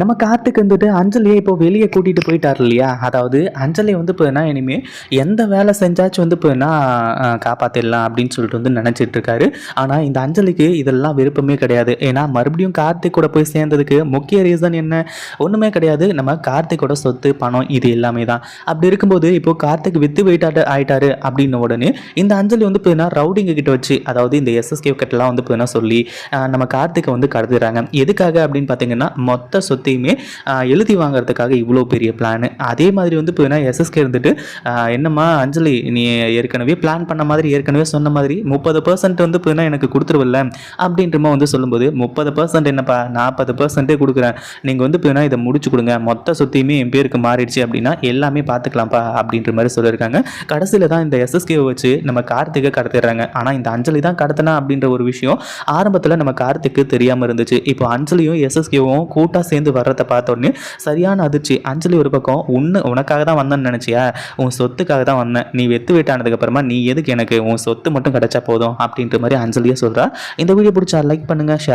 நம்ம காத்துக்கு வந்துட்டு அஞ்சலியை இப்போ வெளியே கூட்டிகிட்டு போயிட்டார் இல்லையா? அதாவது அஞ்சலி வந்து போயினா இனிமேல் எந்த வேலை செஞ்சாச்சும் வந்து போயினா காப்பாற்றிடலாம் அப்படின்னு சொல்லிட்டு வந்து நினச்சிட்டு இருக்காரு. ஆனால் இந்த அஞ்சலிக்கு இதெல்லாம் விருப்பமே கிடையாது. ஏன்னா மறுபடியும் கார்த்திக் கூட போய் சேர்ந்ததுக்கு முக்கிய ரீசன் என்ன? ஒன்றுமே கிடையாது. நம்ம கார்த்திக்கோட சொத்து பணம் இது எல்லாமே தான். அப்படி இருக்கும்போது இப்போ கார்த்திக் வித்து போயிட்டாரு ஆயிட்டாரு அப்படின்ன உடனே இந்த அஞ்சலி வந்து போயினா ரவுடிங்க கிட்ட வச்சு அதாவது இந்த எஸ்எஸ்கே கிட்டலாம் வந்து போயினா சொல்லி நம்ம கார்த்திகை வந்து கடத்துறாங்க எதுக்காக அப்படின்னு பார்த்தீங்கன்னா மொத்த சொத்து ஆஹ் எழுதி வாங்குறதுக்காக இவ்வளோ பெரிய பிளான் அதே மாதிரி வந்து இப்போ எஸ்எஸ்கே இருந்துட்டு என்னம்மா அஞ்சலி நீ ஏற்கனவே பிளான் பண்ண மாதிரி ஏற்கனவே சொன்ன மாதிரி முப்பது பர்சன்ட் வந்து இப்போ எனக்கு கொடுத்துருவில்ல அப்படின்றமா வந்து சொல்லும்போது முப்பது பர்சன்ட் என்னப்பா? நாற்பது பர்சன்ட்டே கொடுக்குறேன். நீங்கள் வந்து இப்போ இதை முடிச்சு கொடுங்க. மொத்த சொத்தையுமே என் பேருக்கு மாறிடுச்சு அப்படின்னா எல்லாமே பார்த்துக்கலாம்ப்பா அப்படின்ற மாதிரி சொல்லியிருக்காங்க. கடைசியில் தான் இந்த எஸ்எஸ்கேவை வச்சு நம்ம கார்த்திகை கடத்திடுறாங்க. ஆனால் இந்த அஞ்சலி தான் கடத்தினா அப்படின்ற ஒரு விஷயம் ஆரம்பத்தில் நம்ம கார்த்திக்கு தெரியாமல் இருந்துச்சு. இப்போ அஞ்சலியும் எஸ்எஸ்கேவும் கூட்டாக சேர்ந்து வர்றதை பார்த்த உடனே சரியான அதிர்ச்சி. அஞ்சலி ஒரு பக்கம் உன்னு உனக்காக தான் வந்தேன்னு நினச்சியா? உன் சொத்துக்காக தான் வந்தேன். நீ வெத்து வீட்டானதுக்கப்புறமா நீ எதுக்கு எனக்கு? உன் சொத்து மட்டும் கிடைச்சா போதும். அப்படின்ற மாதிரி அஞ்சலியே சொல்கிறா இந்த வீடியோ பிடிச்சா லைக் பண்ணுங்கள் ஷேர்